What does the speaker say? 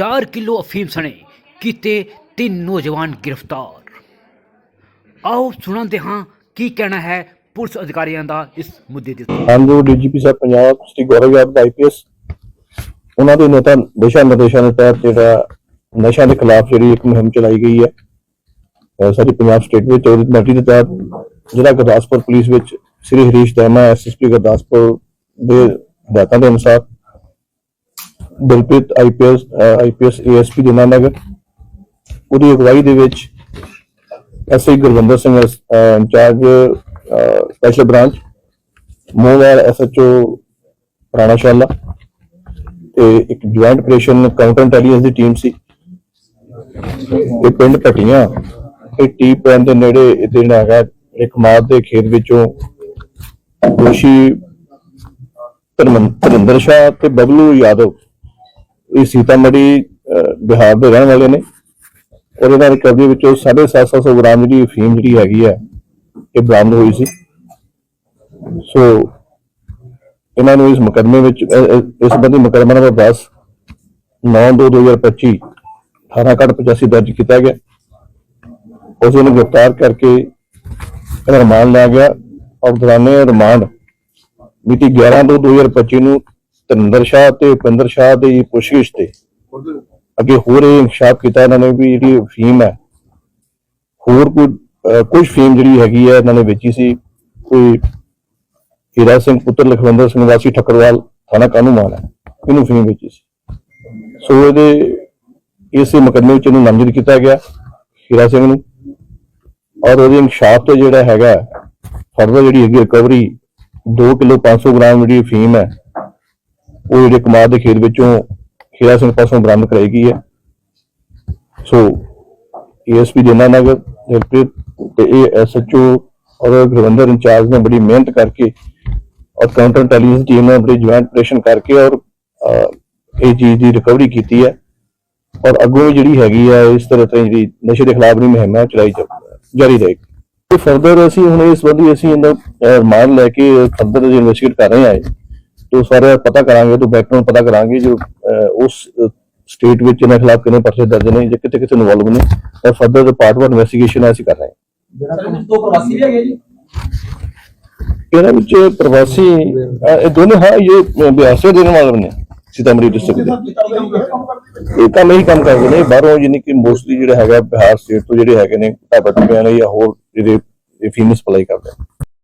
4 kilo ਅਫੀਮ ਸਣੇ ਕੀਤੇ ਤਿੰਨ ਨੌਜਵਾਨ ਗ੍ਰਿਫਤਾਰ ਆਓ ਸੁਣਾਉਂਦੇ ਹਾਂ ਕੀ ਕਹਿਣਾ ਹੈ ਪੁਲਿਸ ਅਧਿਕਾਰੀਆਂ ਦਾ ਇਸ ਮੁੱਦੇ ਦੇ ਉੱਤੇ ਡੀਜੀਪੀ ਸਾਹਿਬ ਪੰਜਾਬ ਸ੍ਰੀ ਗੌਰਵ ਯਾਦਵ ਆਈਪੀਐਸ ਉਹਨਾਂ ਦੇ ਨੇਤਾ ਦਿਸ਼ਾ ਨਿਰਦੇਸ਼ਾਂ ਦੇ ਤਹਿਤ ਜਿਹੜਾ ਨਸ਼ਾ ਦੇ ਖਿਲਾਫ ਜਿਹੜੀ ਇੱਕ ਮੁਹਿੰਮ ਚਲਾਈ ਗਈ ਹੈ ਅਹ ਪੰਜਾਬ ਸਟੇਟ ਵਿੱਚ ਉਹਦੀ ਕਮੇਟੀ ਦੇ ਤਹਿਤ ਜ਼ਿਲ੍ਹਾ ਗੁਰਦਾਸਪੁਰ ਪੁਲਿਸ ਵਿੱਚ ਸ੍ਰੀ ਹਰੀਸ਼ ਦੈਮਾ ਐਸਐਸਪੀ ਗੁਰਦਾਸਪੁਰ ਦੇ ਹਦਾਇਤਾਂ ਦੇ ਅਨੁਸਾਰ Dilpreet IPS IPS ASP Dinanagar ਉਹਦੀ ਅਗਵਾਈ ਦੇ ਵਿੱਚ SI Gurvinder Singh incharge special branch Mohwal SHO Rana Shala ਤੇ ਇੱਕ ਜੁਆਇੰਟ ਆਪਰੇਸ਼ਨ ਕਾਊਂਟਰ ਇੰਟੈਲੀਜੈਂਸ ਦੀ ਟੀਮ ਸੀ। ਇਹ ਪਿੰਡ ਪਟੀਆਂ ਇਹ ਟੀ ਪੈਨ ਦੇ ਨੇੜੇ ਇਹਦੇ ਜਿਹੜਾ ਹੈਗਾ ਇੱਕ ਮਾਰ ਦੇ ਖੇਤ ਵਿੱਚੋਂ ਦੋਸ਼ੀ ਧਰਮਿੰਦਰ ਸ਼ਾਹ ਤੇ ਬਬਲੂ ਯਾਦਵ। ਇਹ ਸੀਤਾਮੜੀ ਬਿਹਾਰ ਦੇ ਰਹਿਣ ਵਾਲੇ ਨੇ। ਔਰ ਇਹਨਾਂ ਰਿਕਵਰੀ ਵਿੱਚੋਂ 750 ਗ੍ਰਾਮ ਜਿਹੜੀ ਫੀਮ ਜਿਹੜੀ ਹੈਗੀ ਹੈ ਇਹ ਬਰਾਮਦ ਹੋਈ ਸੀ। ਸੋ ਇਹਨਾਂ ਨੂੰ ਇਸ ਮੁਕੱਦਮੇ ਵਿੱਚ ਅਹ, ਅਹ, ਇਸ ਸੰਬੰਧੀ ਮੁਕੱਦਮਾ ਨੰਬਰ 10 9/2/2025 1885 ਦਰਜ ਕੀਤਾ ਗਿਆ। ਉਸ ਨੂੰ ਗ੍ਰਿਫਤਾਰ ਕਰਕੇ ਇਹਦਾ ਰਿਮਾਂਡ ਲਿਆ ਗਿਆ ਔਰ ਦੌਰਾਨੇ ਰਿਮਾਂਡ ਮਿਤੀ 11/2/2025 ਨੂੰ ਤਰਿੰਦਰ ਸ਼ਾਹ ਤੇ ਉਪਿੰਦਰ ਸ਼ਾਹ ਦੀ ਪੁੱਛਗਿੱਛ ਤੇ। ਅੱਗੇ ਹੋਰ ਇਹ ਇਨਕਸ਼ਾਫ ਕੀਤਾ ਇਹਨਾਂ ਨੇ ਵੀ ਜਿਹੜੀ ਫੀਮ ਹੈ, ਹੋਰ ਕੋਈ ਕੁਝ ਫੀਮ ਜਿਹੜੀ ਹੈਗੀ ਹੈ ਇਹਨਾਂ ਨੇ ਵੇਚੀ ਸੀ। ਕੋਈ ਹੀਰਾ ਸਿੰਘ ਪੁੱਤਰ ਲਖਵਿੰਦਰ ਸਿੰਘ ਵਾਸੀ ਠੱਕਰਵਾਲ ਥਾਣਾ ਕਾਨੂੰਮਾਨ ਹੈ, ਇਹਨੂੰ ਫੀਮ ਵੇਚੀ ਸੀ। ਸੋ ਇਹਦੇ, ਇਸੇ ਮੁਕੱਦਮੇ ਵਿੱਚ ਇਹਨੂੰ ਨਾਮਜ਼ਦ ਕੀਤਾ ਗਿਆ, ਹੀਰਾ ਸਿੰਘ ਨੂੰ। ਔਰ ਉਹਦੇ ਇਨਕਸ਼ਾਫ ਤੇ ਜਿਹੜਾ ਹੈਗਾ, ਫਰਦਰ ਜਿਹੜੀ ਹੈਗੀ ਰਿਕਵਰੀ 2 ਕਿਲੋ 500 ਗ੍ਰਾਮ ਜਿਹੜੀ ਫੀਮ ਹੈ ਉਹ ਜਿਹੜੇ ਕਮਾਦ ਦੇ ਖੇਤ ਵਿੱਚੋਂ ਹੀਰਾ ਸਿੰਘ ਪਾਸੋਂ ਬਰਾਮਦ ਕਰਾਈ ਗਈ ਹੈ। ਸੋ ਏਐਸਪੀ ਨਗਰ ਦਿਲਪ੍ਰੀਤ ਤੇ ਇਹ ਐਸਐਚਓ ਔਰ ਗੁਰਵਿੰਦਰ ਇੰਚਾਰਜ ਨੇ ਬੜੀ ਮਿਹਨਤ ਕਰਕੇ ਔਰ ਕਾਊਂਟਰ ਇੰਟੈਲੀਜੈਂਸ ਟੀਮ ਨੇ ਬੜੀ ਜੁਆਇੰਟ ਆਪਰੇਸ਼ਨ ਕਰਕੇ ਔਰ ਇਹ ਚੀਜ਼ ਦੀ ਰਿਕਵਰੀ ਕੀਤੀ ਹੈ। ਔਰ ਅੱਗੋਂ ਜਿਹੜੀ ਹੈਗੀ ਆ ਇਸ ਤਰ੍ਹਾਂ ਤੇ ਜਿਹੜੀ ਨਸ਼ੇ ਦੇ ਖਿਲਾਫ ਦੀ ਮੁਹਿੰਮ ਹੈ ਚਲਾਈ ਜਾਰੀ ਰਹੇਗੀ। ਤੇ ਫਰਦਰ ਅਸੀਂ ਹੁਣ ਇਸ ਸੰਬੰਧੀ ਅਸੀਂ ਇਹਦਾ ਰਿਮਾਂਡ ਲੈ ਕੇ ਫਰਦਰ ਇਨਵੈਸਟੀਗੇਟ ਕਰ ਰਹੇ ਹਾਂ। ਇਹ। ਤੋਂ ਸਾਰੇ ਪਤਾ ਕਰਾਂਗੇ ਤੋਂ ਬੈਕਗ੍ਰਾਉਂਡ ਪਤਾ ਕਰਾਂਗੇ ਜੋ ਉਸ ਸਟੇਟ ਵਿੱਚ ਇਹਨਾਂ ਖਿਲਾਫ ਕਿੰਨੇ ਪਰਚੇ ਦਰਜ ਨੇ ਜਾਂ ਕਿਤੇ ਕਿਤੇ ਇਨਵੋਲਵ ਨੇ ਔਰ ਫਰਦਰ ਦੇ ਪਾਰਟ 1 ਇਨਵੈਸਟੀਗੇਸ਼ਨ ਅਸੀਂ ਕਰ ਰਹੇ ਹਾਂ। ਵਿੱਚ ਦੋ ਪ੍ਰਵਾਸੀ ਵੀ ਹੈਗੇ ਜੀ? ਇਹਨਾਂ ਵਿੱਚ ਪ੍ਰਵਾਸੀ ਇਹ ਦੋਨੇ ਹਾਂ ਇਹ ਬਿਹਾਰ ਸੇ ਦੇਣ ਵਾਲੇ ਨੇ ਸੀਤਾਮढ़ी ਡਿਸਟ੍ਰਿਕਟ ਦੇ। ਇਹ ਕੰਮ ਇਹੀ ਕੰਮ ਕਰਦੇ ਨੇ ਬਾਹਰੋਂ ਯਾਨੀ ਕਿ ਮੋਸਟਲੀ ਜਿਹੜਾ ਹੈਗਾ ਬਿਹਾਰ ਸਟੇਟ ਤੋਂ ਜਿਹੜੇ ਹੈਗੇ ਨੇ ਢਾਬਾ ਟੁੱਟਿਆਂ ਨੇ ਜਾਂ ਹੋਰ ਜਿਹੜੇ ਫੀਮਸ ਸਪਲਾਈ ਕਰਦੇ ਨੇ।